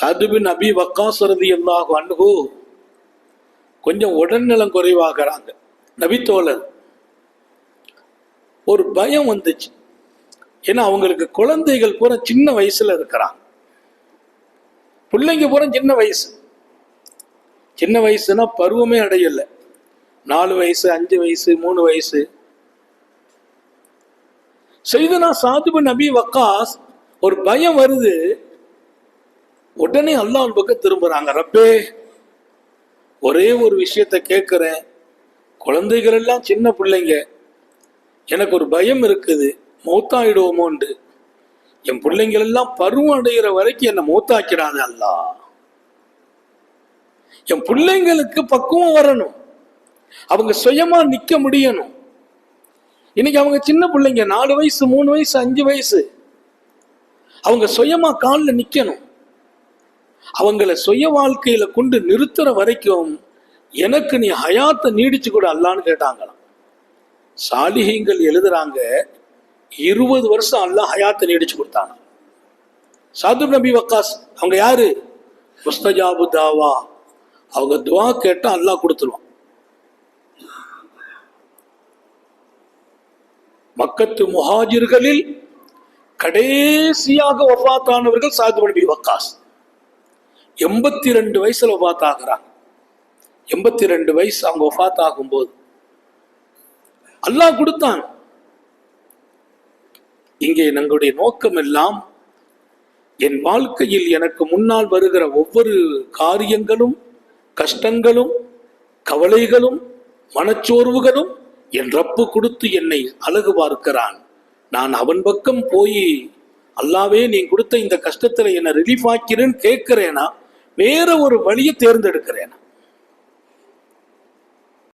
சதுபின் அபி வக்காசரதி எல்லாகும் அன்ஹு கொஞ்சம் உடல்நலம் குறைவாகிறாங்க. நபித்தோழர் ஒரு பயம் வந்துச்சு. ஏன்னா அவங்களுக்கு குழந்தைகள் பூரா சின்ன வயசுல இருக்கிறாங்க. பிள்ளைங்க பூரா சின்ன வயசு. சின்ன வயசுனா பருவமே அடையல. நாலு வயசு அஞ்சு வயசு மூணு வயசு. செய்தனா சாதுபு நபி வக்காஸ் ஒரு பயம் வருது. உடனே அல்லாஹ் பக்கம் திரும்புறாங்க. ரப்பே ஒரே ஒரு விஷயத்த கேட்குறேன். குழந்தைகள் எல்லாம் சின்ன பிள்ளைங்க. எனக்கு ஒரு பயம் இருக்குது. மௌத்தாயிடுவோமோண்டு என் பிள்ளைங்கள் எல்லாம் பருவம் அடைகிற வரைக்கும் என்னை மூத்தாக்கிறாங்க அல்லா என் பிள்ளைங்களுக்கு பக்குவம் வரணும். அவங்க சுயமா நிக்க முடியணும். இன்னைக்கு அவங்க சின்ன பிள்ளைங்க நாலு வயசு மூணு வயசு அஞ்சு வயசு. அவங்க சுயமா காலில் நிக்கணும். அவங்கள சுய வாழ்க்கையில கொண்டு நிறுத்துற வரைக்கும் எனக்கு நீ ஹயாத்தை நீடிச்சு கூட அல்லான்னு கேட்டாங்களாம். சாலிகிங்கள் எழுதுறாங்க இருபது வருஷம் அல்லாஹ் ஹயாத்தை நீடிச்சு கொடுத்தாங்க. சாது நபி வக்காஸ் அவங்க யாரு? முஸ்தஜாபு தாவா. அவங்க துவா கேட்டா அல்லாஹ் கொடுத்துருவான். மக்கத்து முஹாஜிர்களில் கடைசியாக வஃபாத்தானவர்கள் சாது நபி வக்காஸ். எண்பத்தி ரெண்டு வயசுல ஒஃபாத் ஆகுறாங்க எண்பத்தி ரெண்டு வயசு அவங்க ஒஃபாத் ஆகும்போது அல்லாஹ் கொடுத்தான். இங்கே நம்முடைய நோக்கம் எல்லாம் என் வாழ்க்கையில் எனக்கு முன்னால் வருகிற ஒவ்வொரு காரியங்களும் கஷ்டங்களும் கவலைகளும் மனச்சோர்வுகளும் என் ரப்பு கொடுத்து என்னை அழகு பார்க்கிறான். நான் அவன் பக்கம் போய் அல்லாவே நீ கொடுத்த இந்த கஷ்டத்துல என்னை ரிலீஃப் ஆக்கிறேன்னு கேட்கிறேனா? வேற ஒரு வழியை தேர்ந்தெடுக்கிறேன்.